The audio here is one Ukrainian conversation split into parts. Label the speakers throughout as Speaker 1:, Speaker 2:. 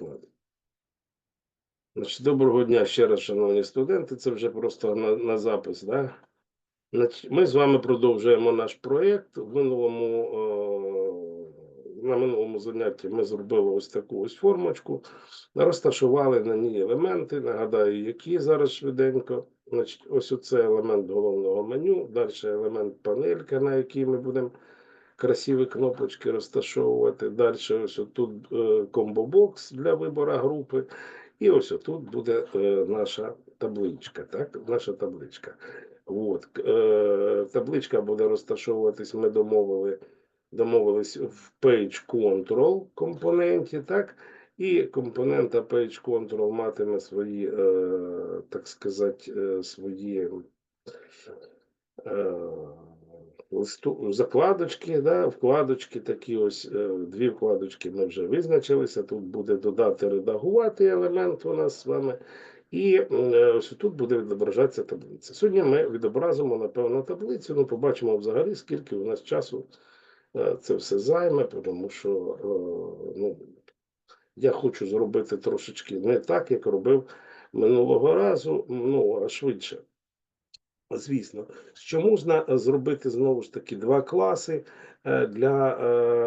Speaker 1: Переклад. Значить, доброго дня ще раз, шановні студенти. Це вже просто на, на запис. Да? Значить, ми з вами продовжуємо наш проєкт. Е, на минулому занятті ми зробили ось таку ось формочку, розташували на ній елементи. Нагадаю, які зараз швиденько. Значить, ось оце елемент головного меню, далі елемент панелька, на якій ми будемо красиві кнопочки розташовувати. Далі ось тут комбо-бокс для вибору групи. І ось тут буде е, наша табличка. Так, наша табличка. От, е, табличка буде розташовуватись, ми домовили, домовились в Page Control компоненті, так? І компонента Page Control матиме свої, е, так сказати, е, свої е, закладочки, да, вкладочки такі ось, е, дві вкладочки ми вже визначилися. Тут буде додати, редагувати елемент у нас з вами. І е, ось тут буде відображатися таблиця. Сьогодні ми відобразимо, напевно, таблицю, ну побачимо взагалі, скільки у нас часу е, це все займе, тому що ну, я хочу зробити трошечки не так, як робив минулого разу, ну, а швидше. Звісно, що можна зробити знову ж таки два класи е, для е,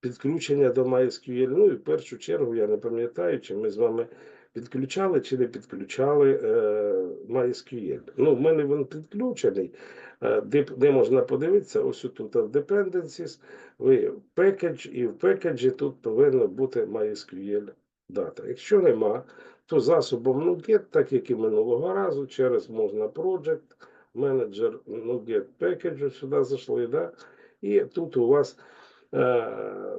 Speaker 1: підключення до MySQL. Ну і в першу чергу я не пам'ятаю, чи ми з вами підключали чи не підключали е, MySQL. Ну, в мене він підключений. Е, Де, де можна подивитися, ось тут в Dependencies, ви package, і в package тут повинно бути MySQL дата. Якщо нема, то засобом NuGet, так як і минулого разу, через можна Project, Manager NuGet Package сюди зайшли, да? і тут у вас е,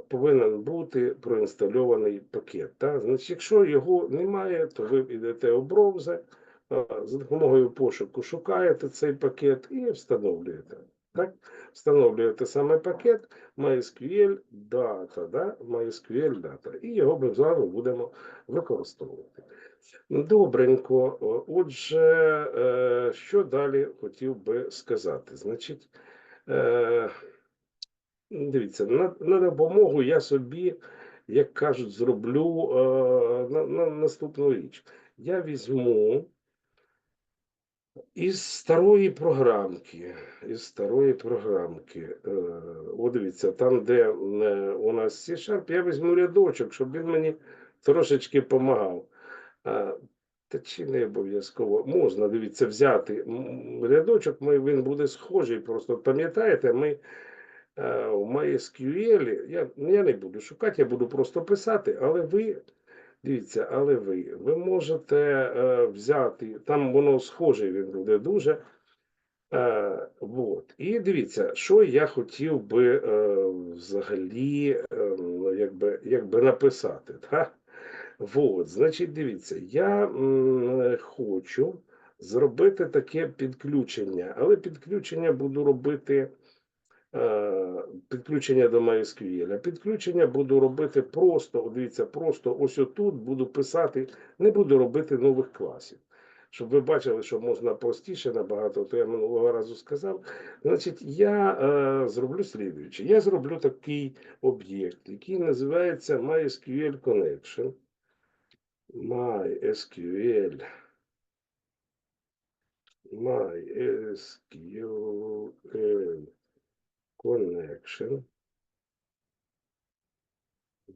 Speaker 1: повинен бути проінстальований пакет. Да? Значить, якщо його немає, то ви йдете у браузер, е, за допомогою пошуку шукаєте цей пакет і встановлюєте. Так? Встановлюєте саме пакет MySQL Data, да? MySQL Data, і його ми з вами будемо використовувати. Добренько. Отже, е, що далі хотів би сказати? Значить, е, дивіться, на, допомогу я собі, як кажуть, зроблю е, на наступну річ. Я візьму із старої програмки, із старої програмки, е, о, дивіться, там, де е, у нас C-Sharp, я візьму рядочок, щоб він мені трошечки допомагав. А, Та чи не обов'язково можна, дивіться, взяти рядочок, ми, він буде схожий. Просто пам'ятаєте, ми е, в MySQL, я, я не буду шукати, я буду просто писати, але ви, дивіться, але ви, ви можете е, взяти, там воно схоже, він буде дуже. Е, вот. І дивіться, що я хотів би е, взагалі е, якби, якби написати. Так? Вот, значить, дивіться, я м, хочу зробити таке підключення, але підключення буду робити підключення до MySQL. Підключення буду робити просто, дивіться, просто ось отут буду писати, не буду робити нових класів. Щоб ви бачили, що можна простіше набагато, то я минулого разу сказав. Значить, я е, зроблю слідуюче. Я зроблю такий об'єкт, який називається MySQL Connection. MySQL. MySQL Connection.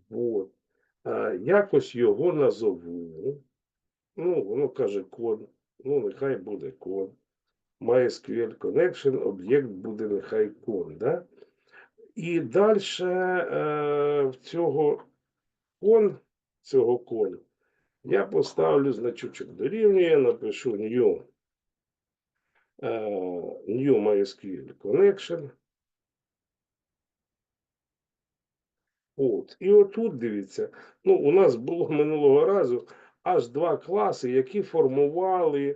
Speaker 1: Вот. А, якось його назову. Ну, воно каже код. Ну, нехай буде код. MySQL Connection, об'єкт буде нехай кон, да? І далі е, в цього кон, цього кон, я поставлю значочок дорівнює, напишу new, е, new MySQL Connection. От. І отут дивіться, ну, у нас було минулого разу аж два класи, які формували е,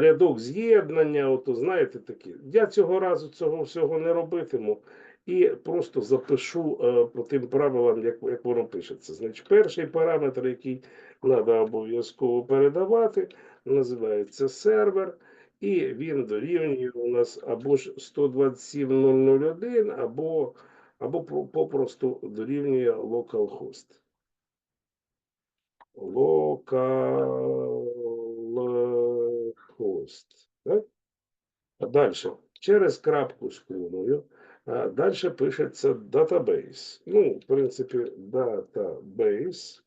Speaker 1: рядок з'єднання. Ото, знаєте, такі. Я цього разу цього всього не робитиму. І просто запишу е, по тим правилам, як, як воно пишеться. Значить, перший параметр, який треба обов'язково передавати, називається сервер. і він дорівнює у нас або ж 127.001, або, або попросту дорівнює localhost. Localhost. А далі, через крапку з а далі пишеться database. Ну, в принципі, database.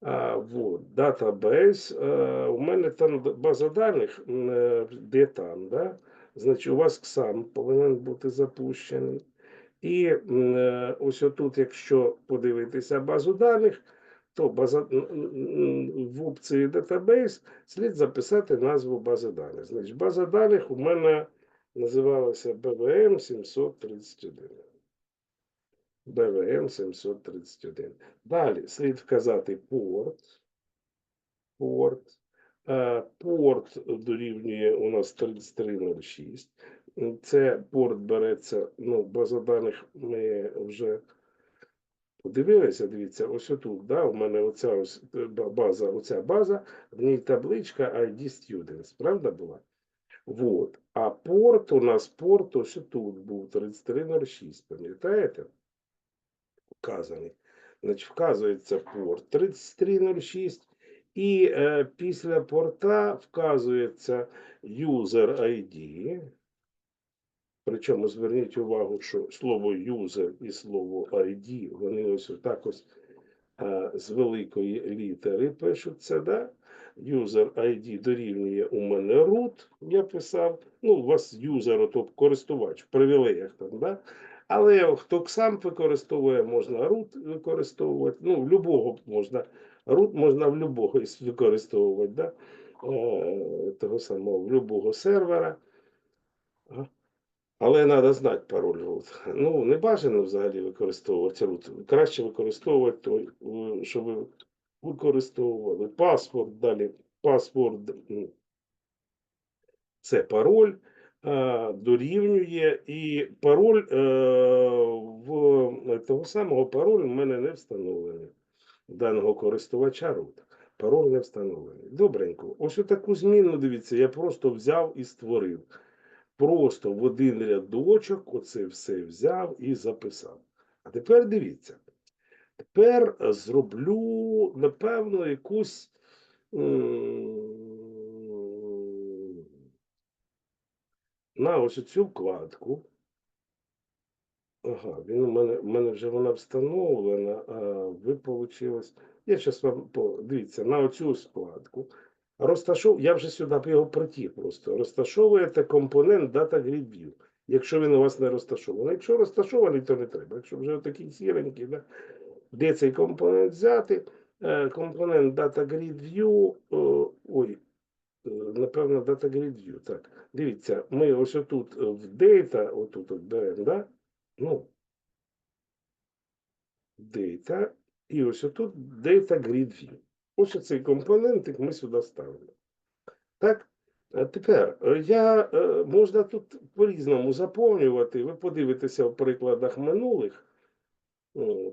Speaker 1: А, вот. А, у мене там база даних, е, де там, да? Значить, у вас XAMPP повинен бути запущений. І е, ось отут, якщо подивитися базу даних, то база, в опції Database слід записати назву бази даних. Значить, база даних у мене називалася BVM 731. BVM 731. Далі слід вказати порт. Порт. Е, Порт дорівнює у нас 3306. Це порт береться, ну, база даних ми вже подивилися. Дивіться, ось отут, да, у мене оця ось е, база, оця база, в ній табличка ID Students, правда була? Вот. А порт у нас порт ось тут був 3306, пам'ятаєте? Вказаний. Значить, вказується порт 3306, і е, після порта вказується user ID. Причому зверніть увагу, що слово user і слово ID, вони ось отак ось е, з великої літери пишуться, да? User ID дорівнює у мене root, я писав. Ну, у вас юзер, ото користувач в привілеях там, да? Але хто сам використовує, можна root використовувати. Ну, в любого можна. Root можна в любого використовувати, да? Е, того самого, в любого сервера. Але треба знати пароль root. Ну, не бажано взагалі використовувати root. Краще використовувати той, е, що ви використовували. Паспорт, далі паспорт. Це пароль е, дорівнює, і пароль е, в того самого пароль в мене не встановлений. Даного користувача root. Пароль не встановлений. Добренько. Ось таку зміну, дивіться, я просто взяв і створив. Просто в один рядочок оце все взяв і записав. А тепер дивіться. Тепер зроблю, напевно, якусь. На ось цю вкладку. Ага, він у мене, у мене вже вона встановлена, а ви получилось. Я зараз вам дивіться на оцю вкладку. Розташов, я вже сюди його притіг просто. Розташовуєте компонент Data Grid View, якщо він у вас не розташований. Якщо розташований, то не треба. Якщо вже такий сіренький, да? де цей компонент взяти? Е, Компонент Data Grid View, ой, е, напевно, Data Grid View. Так, дивіться, ми ось отут е, в Data, отут от беремо, да? Ну, Data, і ось отут Data Grid View. Ось цей компонентик ми сюди ставимо. Так? А тепер е, я, е, можна тут по-різному заповнювати. Ви подивитеся в прикладах минулих.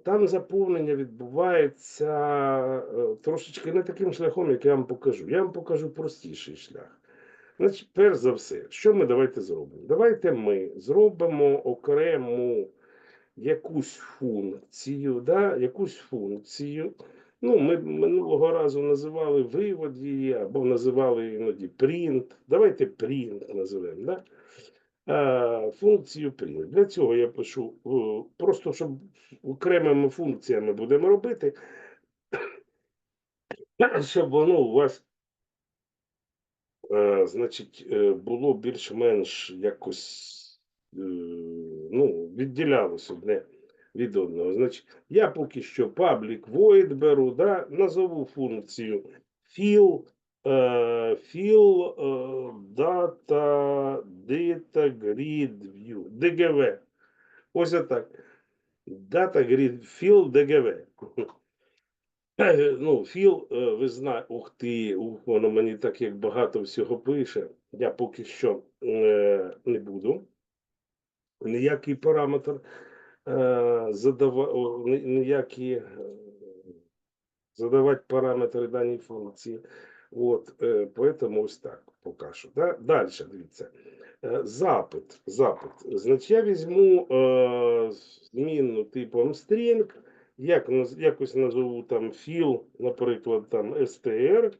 Speaker 1: Там заповнення відбувається е, трошечки не таким шляхом, як я вам покажу. Я вам покажу простіший шлях. Значить, перш за все, що ми давайте зробимо? Давайте ми зробимо окрему якусь функцію, да? якусь функцію. Ну, ми минулого разу називали вивод її, або називали іноді print. Давайте print називемо. Да? А, функцію print. Для цього я пишу е, просто, щоб окремими функціями будемо робити, щоб воно у вас, е, значить, е, було більш-менш якось ну, відділялось одне від одного. Значить, я поки що public void беру, да, назову функцію fill, е, fill е, data, data grid view, DGV. Ось отак. Data grid fill DGV. Ну, fill, е, ви знаєте, ух ти, воно мені так як багато всього пише. Я поки що е, не буду. Ніякий параметр задава, о, ні- ніякі е, задавати параметри даній функції. От, е, поэтому ось так. поки що. Да? Далі, дивіться. Е, Запит. Запит. Значить, я візьму е, змінну типом string, як, якось назову там філ, наприклад, там str,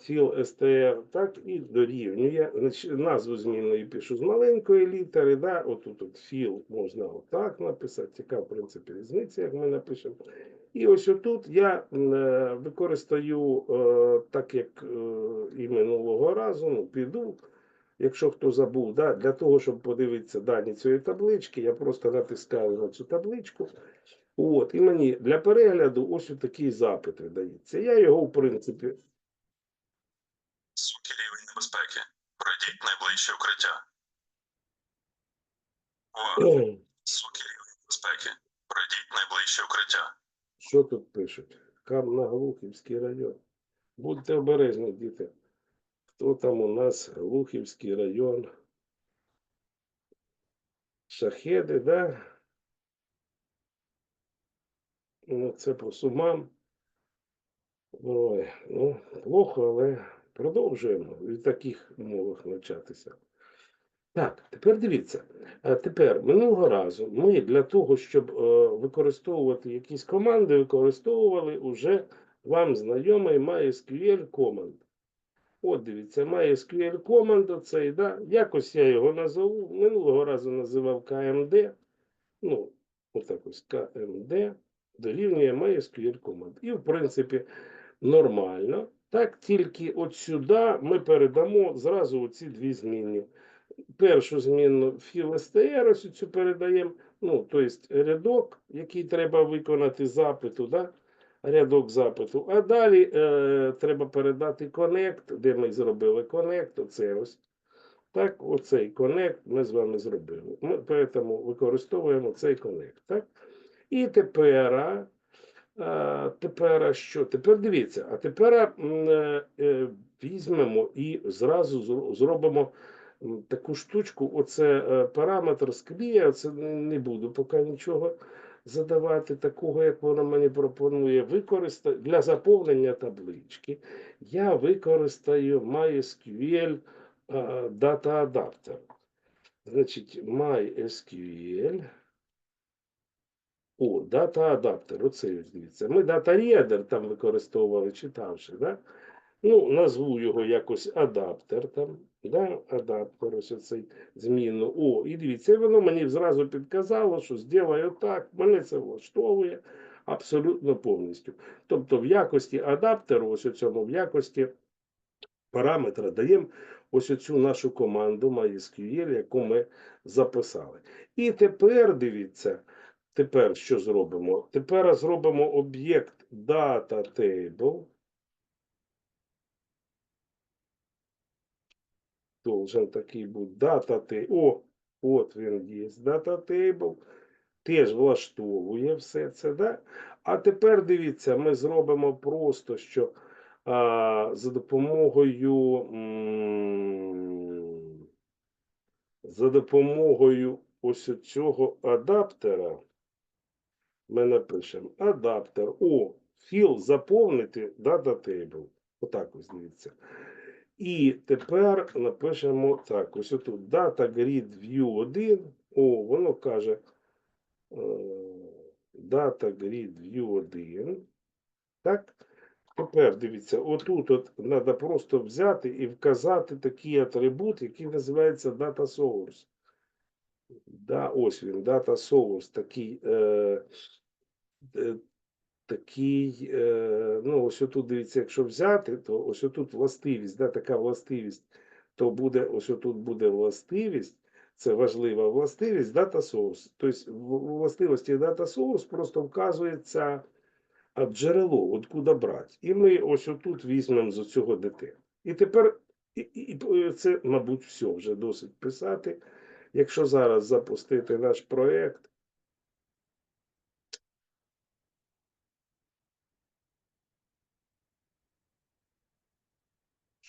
Speaker 1: філ str, так, і дорівнює. Назву змінної пишу з маленької літери, да, отут от філ можна отак написати, яка, в принципі, різниця, як ми напишемо. І ось отут я е, використаю, е, так як е, і минулого разу, ну, піду, якщо хто забув, да, для того, щоб подивитися дані цієї таблички, я просто натискаю на цю табличку. От, і мені для перегляду ось такий запит видається. Я його, в принципі,
Speaker 2: Високий рівень небезпеки. Пройдіть найближче укриття. Увага! Високий рівень небезпеки. Пройдіть найближче укриття.
Speaker 1: що тут пишуть? Кам на Глухівський район. Будьте обережні, діти. Хто там у нас Глухівський район? Шахеди, да? Ну, це по сумам. Ой, ну, плохо, але продовжуємо в таких умовах навчатися. Так, тепер дивіться. Е, Тепер минулого разу ми для того, щоб е, використовувати якісь команди, використовували уже вам знайомий MySQL команд. От дивіться, MySQL команд оцей, да? якось я його назову. Минулого разу називав KMD. Ну, отак ось KMD дорівнює MySQL команд. І, в принципі, нормально. Так, тільки от сюди ми передамо зразу оці дві змінні. Першу FIL-STR, ось цю передаємо, ну, тобто рядок, який треба виконати запиту, да? рядок запиту. А далі е, треба передати connect, де ми зробили connect, оце ось. Так, оцей connect ми з вами зробили. Ми тому використовуємо цей. Так? І тепер, тепер що? Тепер дивіться, а тепер е, е, візьмемо і зразу зробимо таку штучку. Оце е, параметр склія, це не буду поки нічого задавати, такого, як вона мені пропонує. Використа... Для заповнення таблички я використаю MySQL е, Data Adapter. Значить, MySQL. О, дата адаптер, оце дивіться. Ми дата reader там використовували, читавши, да? Ну, назву його якось адаптер там, да? адаптер, ось оцей змінну. О, і дивіться, воно мені зразу підказало, що зроблю так, мене це влаштовує абсолютно повністю. Тобто в якості адаптеру, ось у цьому, в якості параметра даємо ось оцю нашу команду MySQL, яку ми записали. І тепер дивіться, тепер що зробимо? Тепер зробимо об'єкт data table. Должен такий бути data table. О, от він є. Data table. Теж влаштовує все це, да? А тепер дивіться, ми зробимо просто, що а, за допомогою за допомогою ось цього адаптера ми напишемо адаптер. О, філ заповнити data table. Отак ось дивіться. І тепер напишемо так: ось тут data grid view 1. О, воно каже е, data grid view 1. Так. Тепер дивіться, отут от треба просто взяти і вказати такий атрибут, який називається data source. Да, ось він, data source, такий, е, такий, е, ну, ось отут, дивіться, якщо взяти, то ось отут властивість, да, така властивість, то буде, ось отут буде властивість, це важлива властивість, data source. Тобто властивості data source просто вказується джерело, откуда брати. І ми ось отут візьмемо з цього ДТ. І тепер і, і, і це, мабуть, все вже досить писати. Якщо зараз запустити наш проєкт,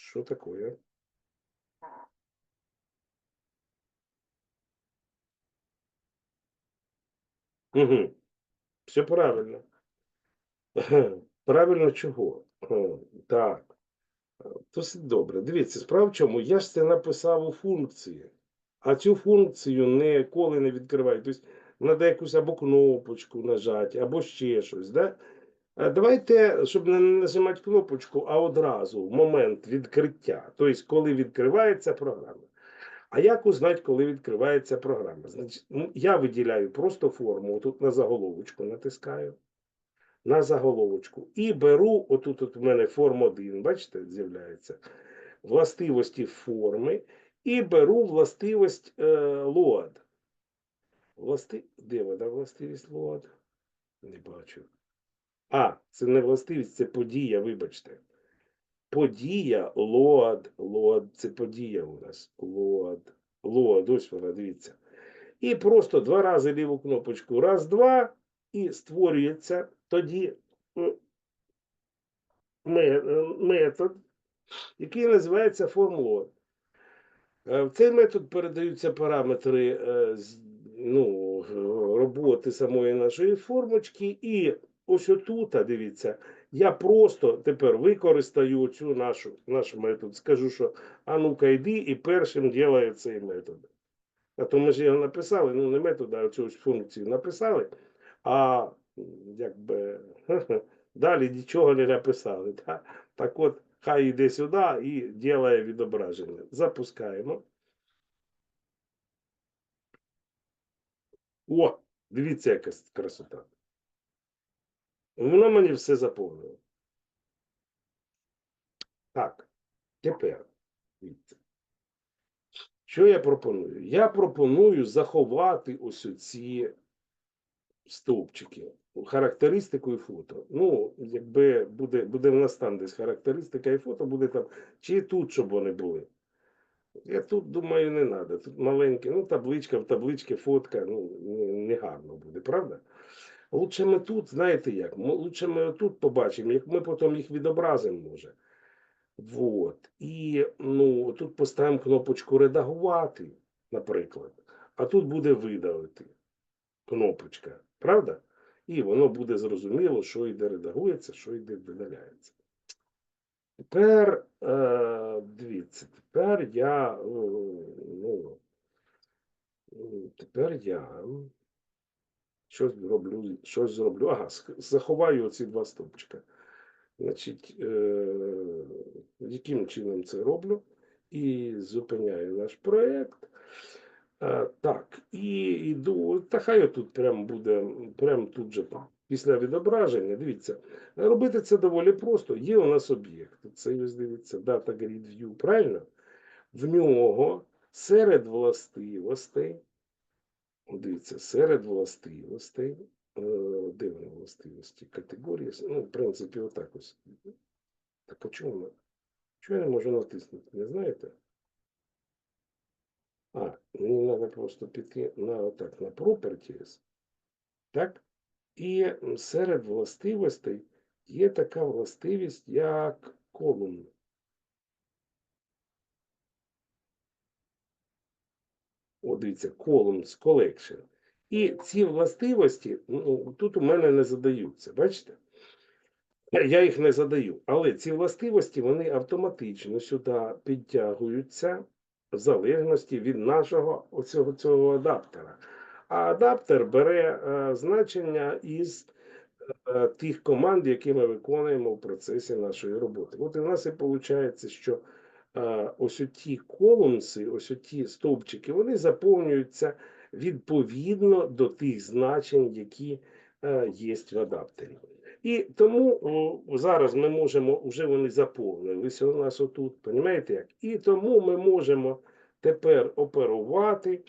Speaker 1: що таке? Угу. Все правильно. Правильно чого? Так. Досить добре. Дивіться, справа в чому? Я ж це написав у функції, а цю функцію ніколи не відкриваю. Тобто, треба якусь або кнопочку нажати, або ще щось. Да? А Давайте, щоб не нажимати кнопочку, а одразу в момент відкриття. Тобто, коли відкривається програма. А як узнати, коли відкривається програма? Значить, ну, я виділяю просто форму, тут на заголовочку натискаю. На заголовочку. І беру, отут от у мене форм 1, бачите, з'являється. Властивості форми. І беру властивість е, load. Власти... Де вона властивість load? Не бачу. А, це не властивість, це подія, вибачте. Подія, лоад, лоад, це подія у нас. Лоад, лоад, ось вона, дивіться. І просто два рази ліву кнопочку. Раз, два, і створюється тоді метод, який називається формлоад. Е, В цей метод передаються параметри е, ну, роботи самої нашої формочки, і ось отут, дивіться, я просто тепер використаю цю нашу, наш метод. Скажу, що а ну-ка йди і першим ділаю цей метод. А то ми ж його написали, ну не метод, а цю функцію написали, а якби далі нічого не написали. Да? Так от, хай йде сюди і ділає відображення. Запускаємо. О, дивіться, яка красота. Воно мені все заповнило. Так, тепер. Що я пропоную? Я пропоную заховати ось ці стовпчики, характеристику і фото. Ну, якби буде, буде в нас там десь характеристика і фото, буде там, чи тут, щоб вони були. Я тут думаю, не треба. Тут маленьке, ну, табличка в табличці, фотка, ну, не, не гарно буде, правда? Лучше ми тут, знаєте як? Лучше ми тут побачимо, як ми потім їх відобразимо, може. Вот. І ну, тут поставимо кнопочку редагувати, наприклад. А тут буде видалити кнопочка, правда? І воно буде зрозуміло, що йде редагується, що йде видаляється. Тепер, е, дивіться, тепер я, е, ну, тепер я щось зроблю, щось зроблю. Ага, заховаю оці два стовпчика. Значить, е, яким чином це роблю? І зупиняю наш проєкт. Е, так, і йду. Та хай тут прям буде, прям тут же після відображення. Дивіться, робити це доволі просто. Є у нас об'єкт. Це ось дивіться, Data Grid View, правильно? В нього серед властивостей. Дивіться, серед властивостей. е, Де вони властивості? Категорії. Ну, в принципі, отак ось. Так а чому? Чого я не можу натиснути? Не знаєте? А, мені треба просто піти на отак, на Properties. Так? І серед властивостей є така властивість, як колумн. О, дивіться, columns collection. І ці властивості ну, тут у мене не задаються. Бачите? Я їх не задаю. Але ці властивості вони автоматично сюди підтягуються в залежності від нашого оцього цього адаптера. А адаптер бере е, значення із е, тих команд, які ми виконуємо в процесі нашої роботи. От і в нас і виходить, що ось ті колумси, ось ті стовпчики, вони заповнюються відповідно до тих значень, які е, є в адаптері. І тому зараз ми можемо, вже вони заповнилися у нас отут, розумієте як? І тому ми можемо тепер оперувати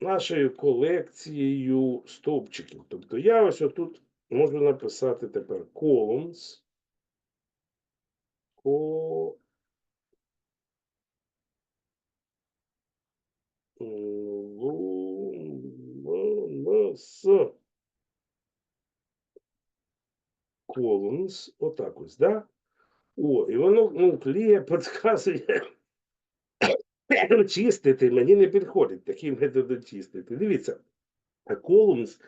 Speaker 1: нашою колекцією стовпчиків. Тобто я ось отут можу написати тепер columns. Ко... Columns. Columns. Отак ось, да? О, і воно ну, кліє, підказує. чистити мені не підходить такий метод чистити. Дивіться, columns,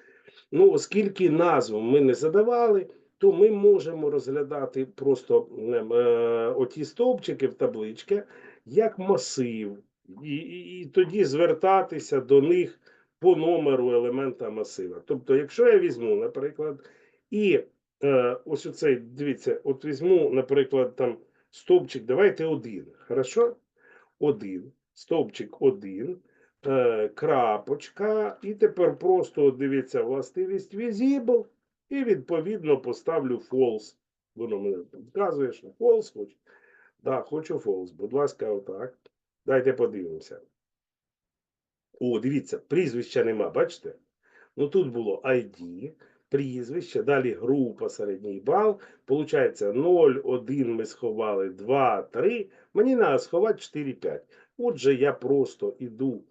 Speaker 1: ну, оскільки назву ми не задавали, то ми можемо розглядати просто ем, е, оті стовпчики в табличці як масив, і, і, і тоді звертатися до них по номеру елемента масива. Тобто, якщо я візьму, наприклад, і е, ось оцей, дивіться, от візьму, наприклад, там стовпчик, давайте один, хорошо? Один, стовпчик один, е, крапочка, і тепер просто дивіться властивість visible, і відповідно поставлю false. Воно мене підказує, що false хочу. Да, хочу false. Будь ласка, отак. Дайте подивимося. О, дивіться, прізвища нема, бачите? Ну тут було ID, прізвище, далі група середній бал. Получається 0, 1 ми сховали, 2, 3. Мені треба сховати 4, 5. Отже, я просто іду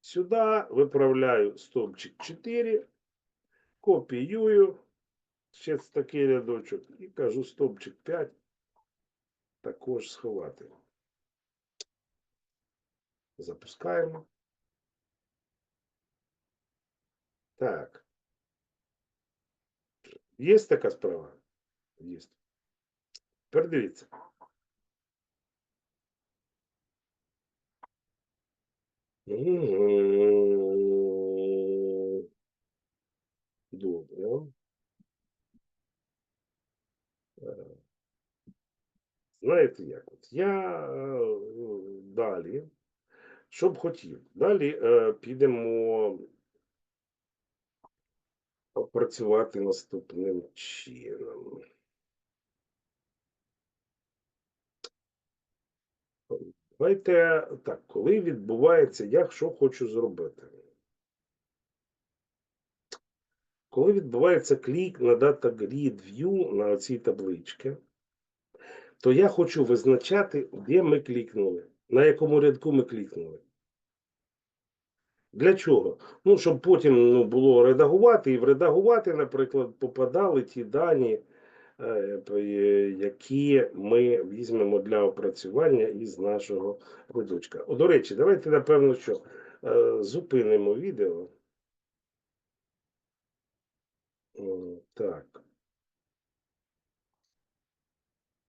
Speaker 1: сюди, виправляю стовпчик 4, копіюю ще такий рядочок і кажу стовпчик 5 також сховати. Запускаємо. Так. Є така справа? Є. Тепер дивіться. Добре. Е, Знаєте як? От я е, далі, що б хотів, далі е, підемо опрацювати наступним чином. Давайте так, коли відбувається, я що хочу зробити? Коли відбувається клік на Data Grid View на цій табличці, то я хочу визначати, де ми клікнули, на якому рядку ми клікнули. Для чого? Ну, щоб потім ну, було редагувати, і в редагувати, наприклад, попадали ті дані, е, е, які ми візьмемо для опрацювання із нашого рядочка. О, До речі, давайте, напевно, що е, зупинимо відео. Так.